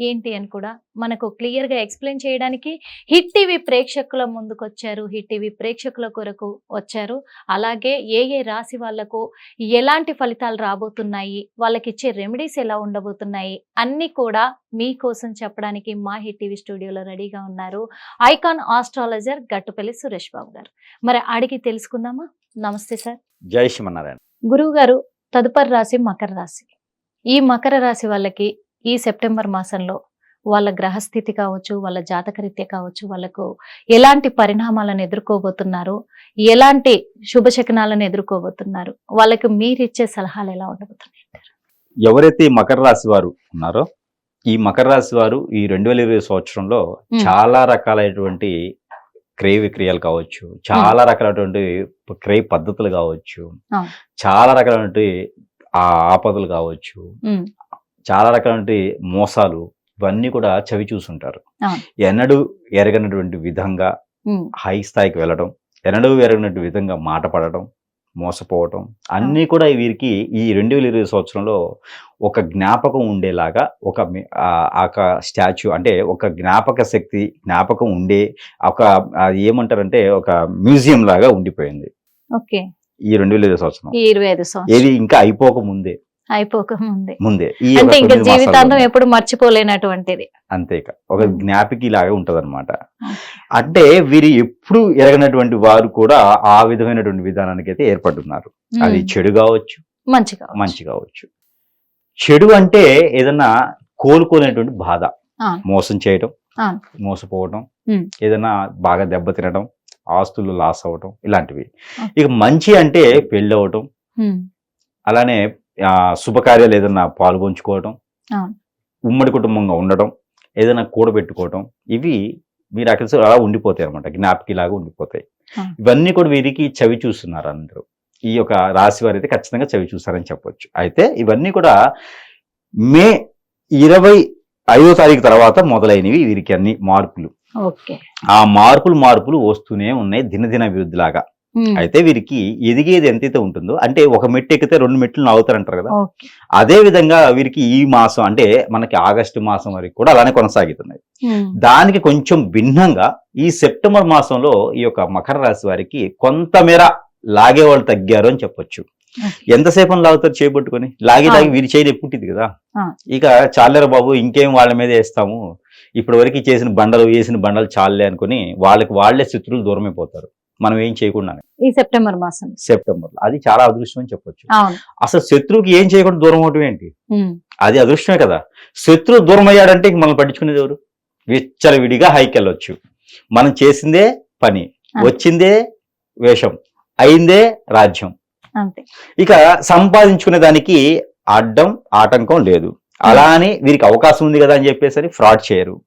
ఏంటి అని కూడా మనకు క్లియర్గా ఎక్స్ప్లెయిన్ చేయడానికి హిట్ టీవీ ప్రేక్షకుల ముందుకు వచ్చారు హిట్ టీవీ ప్రేక్షకుల కొరకు వచ్చారు. అలాగే ఏ ఏ రాశి వాళ్ళకు ఎలాంటి ఫలితాలు రాబోతున్నాయి? వాళ్ళకి ఇచ్చే రెమెడీస్ ఎలా ఉండబోతున్నాయి? అన్ని కూడా మీకోసం చెప్పడానికి మా హిట్ టీవీ స్టూడియోలో రెడీగా ఉన్నారు. ఐకాన్ ఆస్ట్రాలజర్ గట్టుపల్లి సురేష్ బాబు గారు. మరి అడిగి తెలుసుకుందామా? నమస్తే సార్. జై శ్రీమన్నారాయణ. గురువు గారు తదుపరి రాశి మకర రాశి. ఈ మకర రాశి వాళ్ళకి ఈ సెప్టెంబర్ మాసంలో వాళ్ళ గ్రహస్థితి కావచ్చు వాళ్ళ జాతకరీత్య కావచ్చు వాళ్ళకు ఎలాంటి పరిణామాలను ఎదుర్కోబోతున్నారు ఎలాంటి శుభశకనాలను ఎదుర్కోబోతున్నారు వాళ్ళకి మీరిచ్చే సలహాలు ఎలా ఉండబోతున్నాయి ఎవరైతే మకర రాశి వారు ఉన్నారో ఈ మకర రాశి వారు ఈ రెండు వేల ఇరవై సంవత్సరంలో. చాలా రకాలైనటువంటి క్రయ విక్రయాలు కావచ్చు చాలా రకాలైనటువంటి క్రయ పద్ధతులు కావచ్చు. చాలా రకాలైనటువంటి ఆ ఆపదలు కావచ్చు చాలా రకాలైనటువంటి మోసాలు ఇవన్నీ కూడా చవి చూసుంటారు. ఎన్నడూ ఎరగనటువంటి విధంగా హై స్థాయికి వెళ్ళడం ఎన్నడూ ఎరగనటువంటి విధంగా మాట పడడం మోసపోవటం అన్నీ కూడా వీరికి ఈ రెండు వేల ఇరవై సంవత్సరంలో ఒక జ్ఞాపకం ఉండేలాగా ఒక ఒక స్టాచ్యూ అంటే ఒక జ్ఞాపక శక్తి జ్ఞాపకం ఉండే ఒక ఏమంటారంటే ఒక మ్యూజియం లాగా ఉండిపోయింది. ఓకే. ఈ రెండు వేల ఇరవై సంవత్సరం. ఈ ఇరవై ఐదు సంవత్సరం. ఏది ఇంకా అయిపోక ముందే. అయిపోక ముందే ముందే అంటే ఇంకా జీవితాంతం. ఎప్పుడు మర్చిపోలేనటువంటిది అంతే ఒక మ్మ్. జ్ఞాపికి లాగా ఉంటదన్నమాట Okay. అంటే వీరు ఎప్పుడు ఎరగనటువంటి వారు కూడా ఆ విధమైనటువంటి విధానానికి అయితే ఏర్పడుతున్నారు అది ఉమ్, చెడు కావచ్చు మంచిగా మంచి కావచ్చు చెడు అంటే ఏదన్నా కోలుకోలేనటువంటి బాధ. మోసం చేయటం. మోసపోవటం ఉమ్. ఏదన్నా బాగా దెబ్బ తినడం ఆస్తులు లాస్ అవ్వటం ఇలాంటివి. ఇక మంచి అంటే పెళ్ళి అవ్వటం అలానే శుభకార్యాలు ఏదన్నా పాల్గొంచుకోవటం. ఉమ్మడి కుటుంబంగా ఉండడం ఏదైనా కూడబెట్టుకోవటం ఇవి మీరు అక్కడ అలా ఉండిపోతాయి అనమాట జ్ఞాపకి లాగా ఉండిపోతాయి. ఇవన్నీ కూడా వీరికి చవి చూస్తున్నారు అందరూ. ఈ యొక్క రాశి వారు అయితే ఖచ్చితంగా చవి చూస్తారని చెప్పొచ్చు. అయితే ఇవన్నీ కూడా మే ఇరవై ఐదో తారీఖు తర్వాత మొదలైనవి వీరికి అన్ని మార్పులు. ఆ మార్పులు మార్పులు వస్తూనే ఉన్నాయి దినదిన అభివృద్ధి లాగా ఉమ్, అయితే వీరికి ఎదిగేది ఎంతైతే ఉంటుందో అంటే ఒక మెట్టు ఎక్కితే రెండు మెట్లు నవ్వుతారంటారు కదా? అదే విధంగా వీరికి ఈ మాసం అంటే మనకి ఆగస్టు మాసం వరకు కూడా అలానే కొనసాగుతున్నాయి. దానికి కొంచెం భిన్నంగా ఈ సెప్టెంబర్ మాసంలో ఈ యొక్క మకర రాశి వారికి కొంతమేర లాగే వాళ్ళు తగ్గారు అని చెప్పొచ్చు. ఎంతసేపు లాగుతారు చేయబట్టుకొని లాగి. లాగి వీరి చేయలు ఎప్పుంటిది కదా. ఇక చాలేరా బాబు ఇంకేం వాళ్ళ మీద వేస్తాము? ఇప్పటి వరకు చేసిన బండలు వేసిన బండలు చాలే అనుకుని వాళ్ళకి వాళ్ళే శత్రువులు దూరమైపోతారు. మనం ఏం చేయకుండా ఈ సెప్టెంబర్ మాసం. సెప్టెంబర్ అది చాలా అదృష్టం అని చెప్పొచ్చు. అసలు శత్రువుకి ఏం చేయకుండా దూరం అవటం ఏంటి? అది అదృష్టమే కదా. శత్రువు దూరం అయ్యాడంటే మనం పట్టించుకునేది ఎవరు? విచ్చలవిడిగా హైకి వెళ్ళొచ్చు మనం చేసిందే పని. వచ్చిందే వేషం. అయిందే రాజ్యం. అంతే. ఇక సంపాదించుకునే దానికి అడ్డం ఆటంకం లేదు. అలా అని వీరికి అవకాశం ఉంది కదా అని చెప్పేసరి ఫ్రాడ్ చేయరు.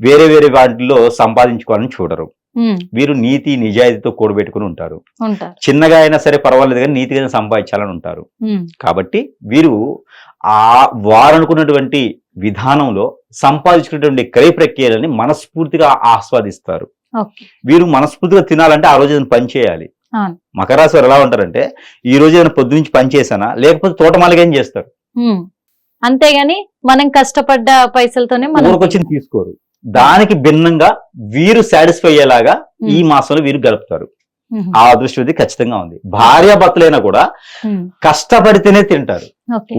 వేరే వేరే వాటిల్లో సంపాదించుకోవాలని చూడరు. వీరు నీతి నిజాయితీతో కూడబెట్టుకుని ఉంటారు. చిన్నగా అయినా సరే పర్వాలేదు కానీ నీతిగా సంపాదించాలని ఉంటారు. కాబట్టి వీరు ఆ వారు అనుకున్నటువంటి విధానంలో సంపాదించుకున్నటువంటి క్రయ ప్రక్రియలని మనస్ఫూర్తిగా ఆస్వాదిస్తారు. వీరు మనస్ఫూర్తిగా తినాలంటే ఆ రోజు ఏదైనా పని చేయాలి. అవును. మకర రాశి వారు ఎలా ఉంటారంటే ఈ రోజు ఏదైనా పొద్దు నుంచి పని చేశానా లేకపోతే తోటమాలిగా చేస్తారు? అంతేగాని మనం కష్టపడ్డ పైసలతోనే ఊరికొచ్చింది తీసుకోరు. దానికి భిన్నంగా వీరు సాటిస్ఫై అయ్యేలాగా ఈ మాసంలో వీరు గడుపుతారు. ఆ అదృష్టం ఇది ఖచ్చితంగా ఉంది. భార్యాభర్తలైనా కూడా ఉమ్, కష్టపడితేనే తింటారు.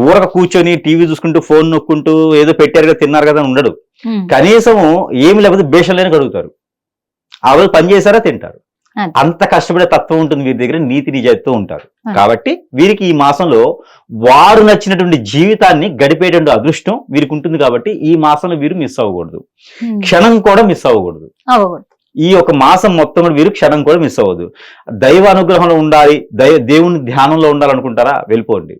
ఊరక కూర్చొని టీవీ చూసుకుంటూ ఫోన్ నొక్కుంటూ ఏదో పెట్టారు కదా తిన్నారు కదా అని ఉండడు. కనీసం ఏమి లేకపోతే బేషన్లేని కడుగుతారు ఆ రోజు పని చేశారా తింటారు. అంతే. కష్టపడే తత్వం ఉంటుంది వీరి దగ్గర నీతి నిజాయితీతో ఉంటారు. కాబట్టి వీరికి ఈ మాసంలో వారు నచ్చినటువంటి జీవితాన్ని గడిపేటువంటి అదృష్టం వీరికి ఉంటుంది కాబట్టి ఈ మాసంలో వీరు మిస్ అవ్వకూడదు. క్షణం కూడా మిస్ అవ్వకూడదు. ఈ ఒక మాసం మొత్తం కూడా వీరు క్షణం కూడా మిస్ అవ్వదు. దైవ అనుగ్రహంలో ఉండాలి దైవ దేవుని ధ్యానంలో ఉండాలనుకుంటారా? వెళ్ళిపోండి.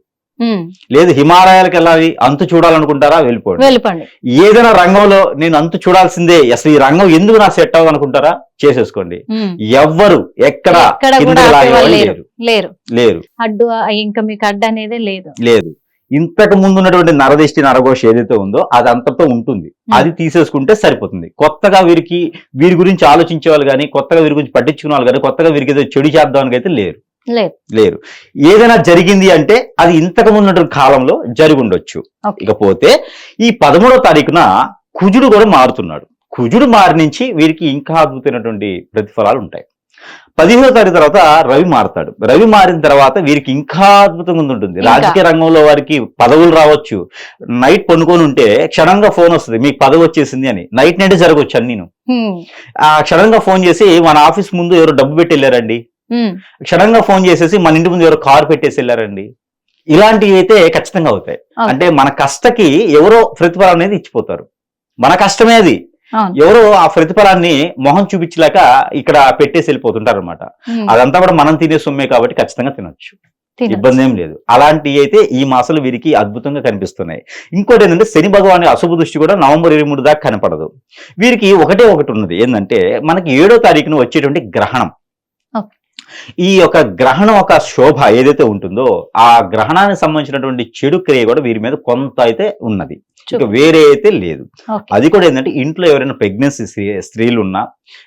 లేదు హిమాలయాలకు వెళ్ళాలి అంతు చూడాలనుకుంటారా వెళ్ళిపోండి. వెళ్ళిపోండి. ఏదైనా రంగంలో నేను అంతు చూడాల్సిందే అసలు ఈ రంగం ఎందుకు నా సెట్ అవ్వదు అనుకుంటారా చేసేసుకోండి ఎవ్వరు ఎక్కడ లేరు. లేరు. అడ్డు ఇంకా మీకు అడ్డు అనేది లేదు. లేదు. ఇంతకు ముందు ఉన్నటువంటి నరదిష్టి నరఘోష ఏదైతే ఉందో అది అంతతో ఉంటుంది అది తీసేసుకుంటే సరిపోతుంది. కొత్తగా వీరికి వీరి గురించి ఆలోచించే వాళ్ళు కానీ కొత్తగా వీరి గురించి పట్టించుకునే వాళ్ళు కానీ కొత్తగా వీరికి ఏదో చెడు చేద్దామని అయితే లేరు. లేరు ఏదైనా జరిగింది అంటే అది ఇంతకు ముందు కాలంలో జరిగి ఉండొచ్చు. ఇకపోతే ఈ పదమూడో తారీఖున కుజుడు కూడా మారుతున్నాడు. కుజుడు మారి నుంచి వీరికి ఇంకా అద్భుతమైనటువంటి ప్రతిఫలాలు ఉంటాయి. పదిహేనో తారీఖు తర్వాత రవి మారుతాడు. రవి మారిన తర్వాత వీరికి ఇంకా అద్భుతంగా ఉంటుంది. రాజకీయ రంగంలో వారికి పదవులు రావచ్చు. నైట్ పనుకొని ఉంటే క్షణంగా ఫోన్ వస్తుంది మీకు పదవి వచ్చేసింది అని. నైట్ నైట్ జరగవచ్చు అన్నీను. హ్మ్. ఆ క్షణంగా ఫోన్ చేసి మన ఆఫీస్ ముందు ఎవరు డబ్బు పెట్టి వెళ్ళారండి. క్షణంగా ఫోన్ చేసేసి మన ఇంటి ముందు ఎవరో కారు పెట్టేసి వెళ్ళారండి. ఇలాంటివి అయితే ఖచ్చితంగా అవుతాయి. అంటే మన కష్టకి ఎవరో ప్రతిఫలం అనేది ఇచ్చిపోతారు. మన కష్టమే అది. ఎవరో ఆ ప్రతిఫలాన్ని మొహం చూపించలేక ఇక్కడ పెట్టేసి వెళ్ళిపోతుంటారు అనమాట. అదంతా కూడా మనం తినే సొమ్మే కాబట్టి ఖచ్చితంగా తినొచ్చు. ఇబ్బంది ఏం లేదు. అలాంటివి అయితే ఈ మాసాలు వీరికి అద్భుతంగా కనిపిస్తున్నాయి. ఇంకోటి ఏంటంటే శని భగవాన్ అశుభ దృష్టి కూడా నవంబర్ ఇరవై మూడు దాకా కనపడదు. వీరికి ఒకటే ఒకటి ఉన్నది. ఏంటంటే మనకి ఏడో తారీఖున వచ్చేటువంటి గ్రహణం. ఈ యొక్క గ్రహణం ఒక శోభ ఏదైతే ఉంటుందో ఆ గ్రహణానికి సంబంధించినటువంటి చెడు క్రియ కూడా వీరి మీద కొంత అయితే ఉన్నది ఇక. వేరే అయితే లేదు. అది కూడా ఏంటంటే ఇంట్లో ఎవరైనా ప్రెగ్నెన్సీ స్త్రీలు ఉన్నా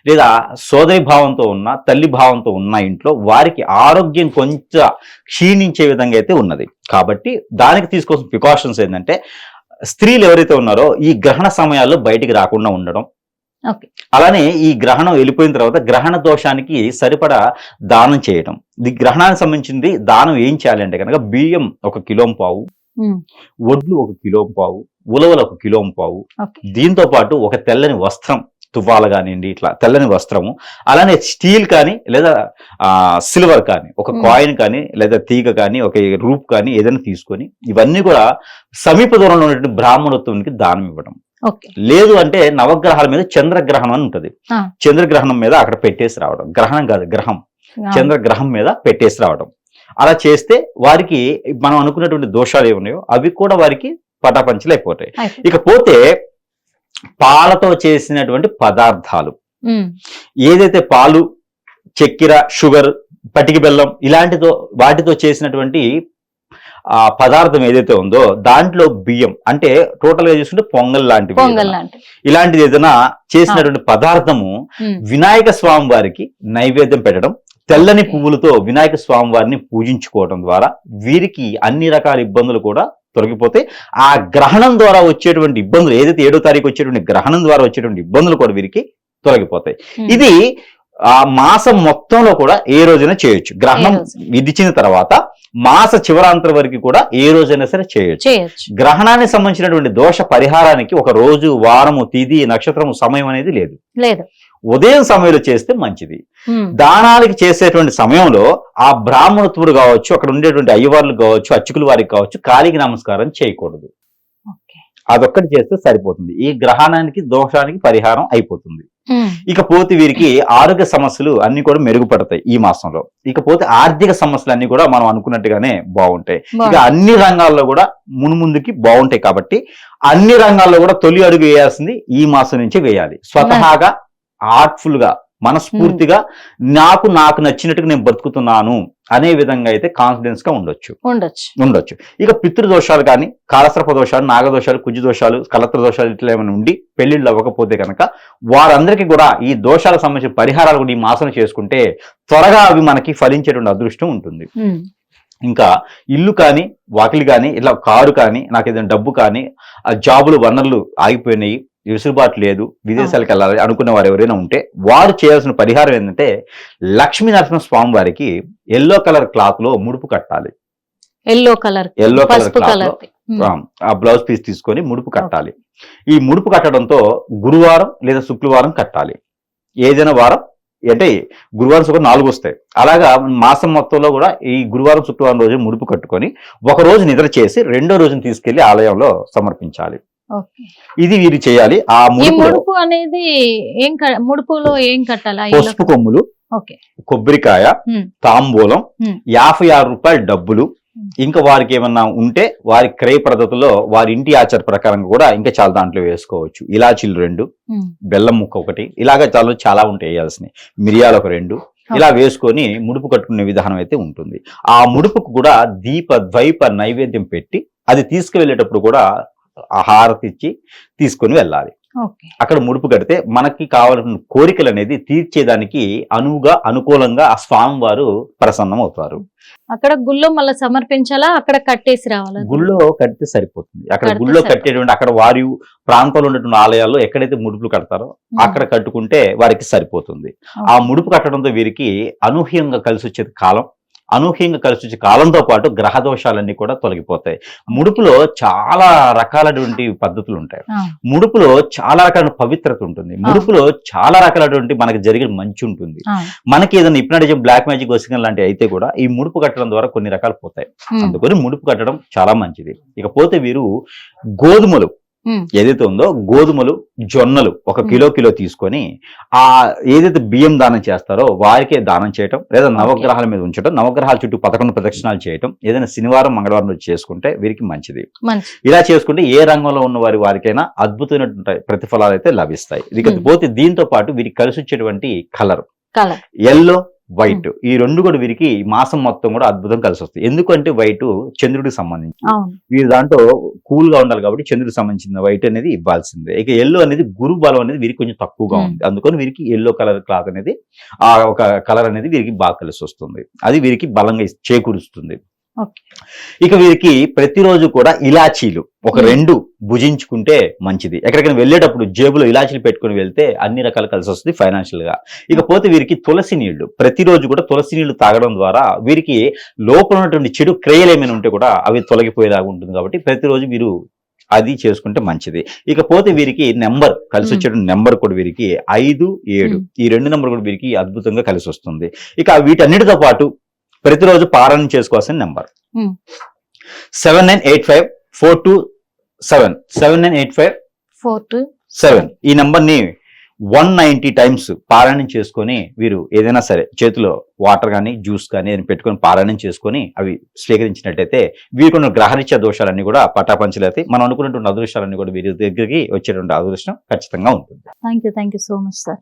లేదా సోదరి భావంతో ఉన్నా తల్లి భావంతో ఉన్న ఇంట్లో వారికి ఆరోగ్యం కొంచెం క్షీణించే విధంగా అయితే ఉన్నది కాబట్టి దానికి తీసుకోవాల్సిన ప్రికాషన్స్ ఏంటంటే స్త్రీలు ఎవరైతే ఉన్నారో ఈ గ్రహణ సమయాల్లో బయటికి రాకుండా ఉండడం. అలానే ఈ గ్రహణం వెళ్ళిపోయిన తర్వాత గ్రహణ దోషానికి సరిపడా దానం చేయడం ఈ గ్రహణానికి సంబంధించింది దానం ఏం చేయాలి అంటే కనుక బియ్యం ఒక కిలో పావు. వడ్లు ఒక కిలో పావు ఉలవలు ఒక కిలో పావు. దీంతో పాటు ఒక తెల్లని వస్త్రం తువ్వాల కానివ్వండి ఇట్లా తెల్లని వస్త్రము అలానే స్టీల్ కానీ లేదా సిల్వర్ కానీ ఒక. కాయిన్ కానీ లేదా తీగ కానీ ఒక రూప్ కానీ ఏదైనా తీసుకొని ఇవన్నీ కూడా సమీప దూరంలో ఉన్నటువంటి బ్రాహ్మణోత్వానికి దానం ఇవ్వడం లేదు అంటే నవగ్రహాల మీద చంద్రగ్రహణం అని ఉంటది. చంద్రగ్రహణం మీద అక్కడ పెట్టేసి రావడం. గ్రహణం కాదు గ్రహం. చంద్రగ్రహం మీద పెట్టేసి రావడం. అలా చేస్తే వారికి మనం అనుకున్నటువంటి దోషాలు ఏమున్నాయో అవి కూడా వారికి పటాపంచలు అయిపోతాయి. ఇకపోతే పాలతో చేసినటువంటి పదార్థాలు. ఏదైతే పాలు చక్కెర షుగర్ పటికి బెల్లం ఇలాంటితో వాటితో చేసినటువంటి ఆ పదార్థం ఏదైతే ఉందో దాంట్లో బియ్యం అంటే టోటల్గా చూసుకుంటే పొంగల్ లాంటివి పొంగల్ ఏదైనా. లాంటి ఇలాంటిది ఏదైనా చేసినటువంటి పదార్థము. వినాయక స్వామి వారికి నైవేద్యం పెట్టడం తెల్లని పువ్వులతో వినాయక స్వామి వారిని పూజించుకోవడం ద్వారా వీరికి అన్ని రకాల ఇబ్బందులు కూడా తొలగిపోతే ఆ గ్రహణం ద్వారా వచ్చేటువంటి ఇబ్బందులు ఏదైతే ఏడో తారీఖు వచ్చేటువంటి గ్రహణం ద్వారా వచ్చేటువంటి ఇబ్బందులు కూడా వీరికి తొలగిపోతాయి. ఇది ఆ మాసం మొత్తంలో కూడా ఏ రోజైనా చేయొచ్చు గ్రహణం. విధించిన తర్వాత మాస చివరాంతరం వరకు కూడా ఏ రోజైనా సరే చేయొచ్చు. గ్రహణానికి సంబంధించినటువంటి దోష పరిహారానికి ఒక రోజు వారము తిథి నక్షత్రము సమయం అనేది లేదు. లేదు. ఉదయం సమయంలో చేస్తే మంచిది. దానాలకి చేసేటువంటి సమయంలో ఆ బ్రాహ్మణత్వుడు కావచ్చు అక్కడ ఉండేటువంటి అయ్యవార్లు కావచ్చు అచ్చుకుల వారికి కావచ్చు కాలికి నమస్కారం చేయకూడదు. అదొక్కటి చేస్తే సరిపోతుంది. ఈ గ్రహణానికి దోషానికి పరిహారం అయిపోతుంది. ఇకపోతే వీరికి ఆరోగ్య సమస్యలు అన్ని కూడా మెరుగుపడతాయి ఈ మాసంలో. ఇకపోతే ఆర్థిక సమస్యలు అన్ని కూడా మనం అనుకున్నట్టుగానే బాగుంటాయి. ఇక. అన్ని రంగాల్లో కూడా మునుముందుకి బాగుంటాయి కాబట్టి అన్ని రంగాల్లో కూడా తొలి అడుగు వేయాల్సింది ఈ మాసం నుంచి వేయాలి. స్వతహాగా ఆర్ట్ఫుల్గా మనస్ఫూర్తిగా నాకు నాకు నచ్చినట్టుగా నేను బతుకుతున్నాను అనే విధంగా అయితే కాన్ఫిడెన్స్గా ఉండొచ్చు. ఉండొచ్చు. ఉండొచ్చు. ఇక పితృదోషాలు కానీ కాలసర్ప దోషాలు నాగదోషాలు కుజు దోషాలు కలత్ర దోషాలు ఇట్లా ఏమైనా ఉండి పెళ్ళిళ్ళు అవ్వకపోతే కనుక వారందరికీ కూడా ఈ దోషాలకు సంబంధించిన పరిహారాలు కూడా ఈ మాసం చేసుకుంటే త్వరగా అవి మనకి ఫలించేటువంటి అదృష్టం ఉంటుంది. ఇంకా ఇల్లు కానీ వాకిలి కానీ ఇలా కారు కానీ నాకు ఏదైనా డబ్బు కానీ ఆ జాబులు వనరులు ఆగిపోయినాయి విసులుబాటు లేదు విదేశాలకు వెళ్ళాలి అనుకునే వారు ఎవరైనా ఉంటే వారు చేయాల్సిన పరిహారం ఏంటంటే లక్ష్మీ నరసింహ స్వామి వారికి ఎల్లో కలర్ క్లాత్లో ముడుపు కట్టాలి. ఎల్లో కలర్ ఎల్లో కలర్ ఆ బ్లౌజ్ పీస్ తీసుకొని ముడుపు కట్టాలి. ఈ ముడుపు కట్టడంతో గురువారం లేదా శుక్రవారం కట్టాలి. ఏదైనా వారం అంటే గురువారం శుక్రవారం నాలుగు వస్తాయి. అలాగా మాసం మొత్తంలో కూడా ఈ గురువారం శుక్రవారం రోజు ముడుపు కట్టుకొని ఒక రోజు నిద్ర చేసి రెండో రోజుని తీసుకెళ్ళి ఆలయంలో సమర్పించాలి. ఇది వీరు చేయాలి. ఆ ముడుపు అనేది ఏం ముడుపులో ఏం కట్టాలా? పసుపు కొమ్ములు కొబ్బరికాయ. తాంబూలం. యాభై ఆరు రూపాయల డబ్బులు. ఇంకా వారికి ఏమన్నా ఉంటే వారి క్రయ పద్ధతిలో వారి ఇంటి ఆచార ప్రకారంగా కూడా ఇంకా చాలా దాంట్లో వేసుకోవచ్చు. ఇలాచీలు రెండు. బెల్లం ముక్క ఒకటి ఇలాగ చాలా చాలా ఉంటాయి వేయాల్సినవి. మిరియాలు ఒక రెండు. ఇలా వేసుకొని ముడుపు కట్టుకునే విధానం అయితే ఉంటుంది. ఆ ముడుపుకు కూడా దీప ద్వైప నైవేద్యం పెట్టి అది తీసుకువెళ్ళేటప్పుడు కూడా హారతి ఇచ్చి తీసుకొని వెళ్ళాలి. అక్కడ ముడుపు కడితే మనకి కావాల్సిన కోరికలు అనేది తీర్చేదానికి అనువుగా అనుకూలంగా ఆ స్వామి వారు ప్రసన్నం అవుతారు అక్కడ గుళ్ళో మళ్ళీ సమర్పించాలా? అక్కడ కట్టేసి రావాలా? గుళ్ళో కడితే సరిపోతుంది. అక్కడ గుళ్ళో. కట్టేటువంటి అక్కడ వారి ప్రాంతంలో ఉన్నటువంటి ఆలయాల్లో ఎక్కడైతే ముడుపులు కడతారో. అక్కడ కట్టుకుంటే వారికి సరిపోతుంది. ఆ ముడుపు కట్టడంతో వీరికి అనూహ్యంగా కలిసి వచ్చే కాలం. అనూహ్యంగా కలిసి వచ్చే కాలంతో పాటు గ్రహ దోషాలన్నీ కూడా తొలగిపోతాయి. ముడుపులో చాలా రకాలటువంటి పద్ధతులు ఉంటాయి. ముడుపులో చాలా రకాల పవిత్రత ఉంటుంది. ముడుపులో చాలా రకాలటువంటి మనకి జరిగిన మంచి ఉంటుంది. మనకి ఏదైనా హిప్నాటిజం బ్లాక్ మ్యాజిక్ వసికం లాంటివి అయితే కూడా ఈ ముడుపు కట్టడం ద్వారా కొన్ని రకాలు పోతాయి. అందుకని ముడుపు కట్టడం చాలా మంచిది. ఇకపోతే వీరు గోధుమలు ఏదైతే ఉందో గోధుమలు జొన్నలు ఒక. కిలో కిలో తీసుకొని ఆ ఏదైతే బియ్యం దానం చేస్తారో వారికే దానం చేయటం లేదా నవగ్రహాల మీద ఉంచడం నవగ్రహాల చుట్టూ పదకొండు ప్రదక్షిణాలు చేయటం ఏదైనా శనివారం మంగళవారం రోజు చేసుకుంటే వీరికి మంచిది. మంచి ఇలా చేసుకుంటే ఏ రంగంలో ఉన్న వారి వారికైనా అద్భుతమైనటువంటి ప్రతిఫలాలు అయితే లభిస్తాయి. ఇక మ్మ్. పోతే దీంతో పాటు వీరికి కలిసి వచ్చేటువంటి కలర్. Yellow white. ఈ రెండు కూడా వీరికి మాసం మొత్తం కూడా అద్భుతం కలిసి వస్తాయి ఎందుకంటే వైట్ చంద్రుడికి సంబంధించి. వీరి దాంట్లో కూల్గా ఉండాలి కాబట్టి చంద్రుడికి సంబంధించిన వైట్ అనేది ఇవ్వాల్సిందే. ఇక ఎల్లో అనేది గురు బలం అనేది వీరికి కొంచెం తక్కువగా. ఉంది. అందుకని వీరికి ఎల్లో కలర్ క్లాత్ అనేది ఆ ఒక కలర్ అనేది వీరికి బాగా కలిసి వస్తుంది అది వీరికి బలంగా చేకూరుస్తుంది. ఇక వీరికి ప్రతిరోజు కూడా ఇలాచీలు ఒక. రెండు భుజించుకుంటే మంచిది. ఎక్కడికైనా వెళ్ళేటప్పుడు జేబులో ఇలాచీలు పెట్టుకొని వెళ్తే అన్ని రకాలు కలిసి వస్తుంది ఫైనాన్షియల్గా ఇకపోతే వీరికి తులసి నీళ్ళు ప్రతిరోజు కూడా తులసి నీళ్ళు తాగడం ద్వారా వీరికి లోపల ఉన్నటువంటి చెడు క్రియలు ఏమైనా ఉంటే కూడా అవి తొలగిపోయేలాగా ఉంటుంది కాబట్టి ప్రతిరోజు వీరు అది చేసుకుంటే మంచిది. ఇకపోతే వీరికి నెంబర్ కలిసి. వచ్చే నెంబర్ కూడా వీరికి ఐదు ఏడు. ఈ రెండు నెంబర్ కూడా వీరికి అద్భుతంగా కలిసి వస్తుంది. ఇక వీటన్నిటితో పాటు ప్రతిరోజు పారాయణ చేసుకోవాల్సిన number. Hmm. Seven nine eight five four two seven. Seven nine eight five four two seven. ఈ నంబర్ని వన్ నైంటీ టైమ్స్ పారాయణం చేసుకొని వీరు ఏదైనా సరే చేతిలో వాటర్ కానీ జ్యూస్ కానీ ఏదైనా పెట్టుకొని పారాయణం చేసుకొని అవి స్వీకరించినట్టయితే వీరికి గ్రహరీత్యా దోషాలన్నీ కూడా పటాపంచలైతే మనం అనుకున్నటువంటి అదృష్టాలన్నీ కూడా వీరి దగ్గరికి వచ్చేటువంటి అదృష్టం ఖచ్చితంగా ఉంటుంది. Thank you thank you so much sir